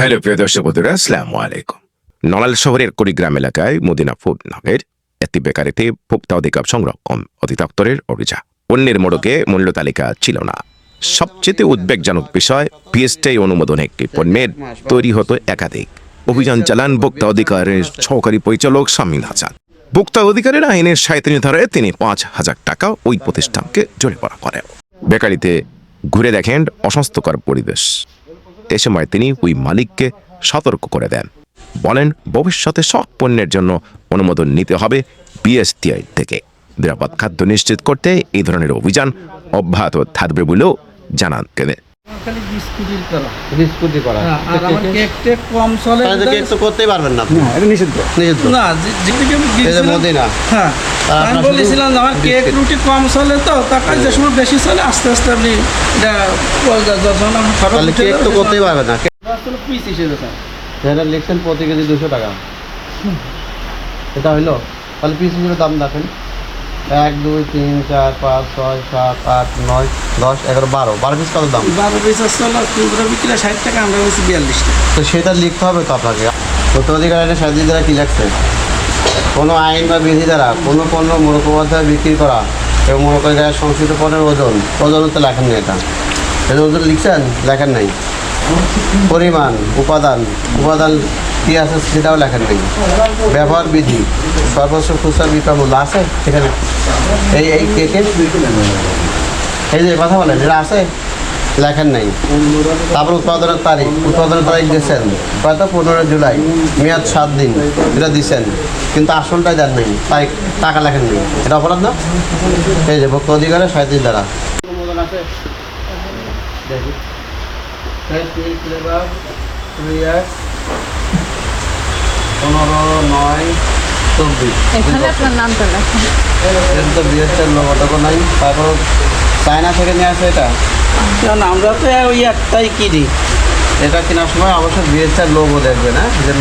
Hello প্রিয় দর্শক বন্ধুরা, আসসালামু আলাইকুম। নড়াইল শহরের কুড়িগ্রাম এলাকায় মদিনা ফুড নামের একটি বেকারিতে ভোক্তা অধিকার সংরক্ষণ অধিদপ্তরের অভিযান। অন্যের মোড়কে মূল্য তালিকা ছিল না। সবচেয়ে উদ্বেগজনক বিষয় পিএসটাই অনুমোদন একটি পণ্যের তৈরি হতো একাধিক। অভিযান চালান ভোক্তা অধিকারের সহকারী পরিচালক শামীম হাসান। ভোক্তা অধিকারের আইনের সাঁত্রিশ ধারায় তিনি পাঁচ হাজার টাকা ওই প্রতিষ্ঠানকে জরিমানা করেন। বেকারিতে ঘুরে দেখেন অস্বাস্থ্যকর পরিবেশ। এ সময় তিনি ওই মালিককে সতর্ক করে দেন। বলেন, ভবিষ্যতে সব পণ্যের জন্য অনুমোদন নিতে হবে বিএসটিআই থেকে। নিরাপদ খাদ্য নিশ্চিত করতে এই ধরনের অভিযান অব্যাহত থাকবে বলেও জানান তিনি। খালি বিস্কুটের করা বিস্কুটি করা। আর আমার কেক টেক কম চলে তাহলে কেক তো করতেই পারবেন না আপনি। এটা নিষিদ্ধ। নিষিদ্ধ। না যেদিকে আমি গিয়েছিলাম- মদিনা হ্যাঁ আমি বলেছিলাম আমার কেক রুটি কম চলে তো তার যে সময় বেশি চলে আস্তে আস্তে আপনি এটা যখন আপনি খরচ তাহলে কেক তো করতেই পারবেন না। আসলে পিস হিসেবে স্যার। লিখছেন প্রতি কেজি দুশো টাকা। এটা হইল? তাহলে পিস হিসেবে দাম দেখেন এক দুই তিন চার পাঁচ ছয় সাত আট নয় দশ এগারো বারো। বারো পিস কত দাম? বারো পিস আসলে খুচরা বিক্রি ষাট টাকা আমরা বলছি বিয়াল্লিশ টাকা। তো সেটা লিখতে হবে তো আপনাকে। প্রথম অধিকার আইনে সাহায্য দ্বারা কী লাগছে কোনো আইন বা বিধি দ্বারা কোনো পণ্য মোড়কবাধ্যায় বিক্রি করা এবং মোড়কায় সংশ্লিষ্ট পণ্যের ওজন ওজন তো লেখেন নেই এটা। এটা ওজন লিখছেন? লেখেন নাই। পরিমাণ উপাদান উপাদান কী আছে সেটাও লেখেন নেই ব্যবহার বিধি সর্বোচ্চ খুচরা বিক্রয় মূল্য আছে? এখানে এই এই কেকে এই যে কথা বলেন, এটা আছে? লেখেন নাই। তারপর উৎপাদনের তারিখ উৎপাদনের তারিখ দিয়েছেন। হয়তো পনেরো জুলাই, মেয়াদ সাত দিন, এটা দিচ্ছেন কিন্তু আসলটাই দেন নাই তারিখ টাকা লেখেন নেই। এটা অপরাধ না? এই যে ভক্ত অধিকারে সাঁত্রিশ দ্বারা। পনেরো নয় চব্বিশ। এখানে আপনার নামটা লেখেন এটা তো বিএসএল লোগোটা নাই। তারপর চায়না থেকে নিয়ে আসে এটা? কারণ আমরা তো ওই একটাই কিনি। এটা কেনার সময় অবশ্যই বিএসএল লোগো দেখবে না যে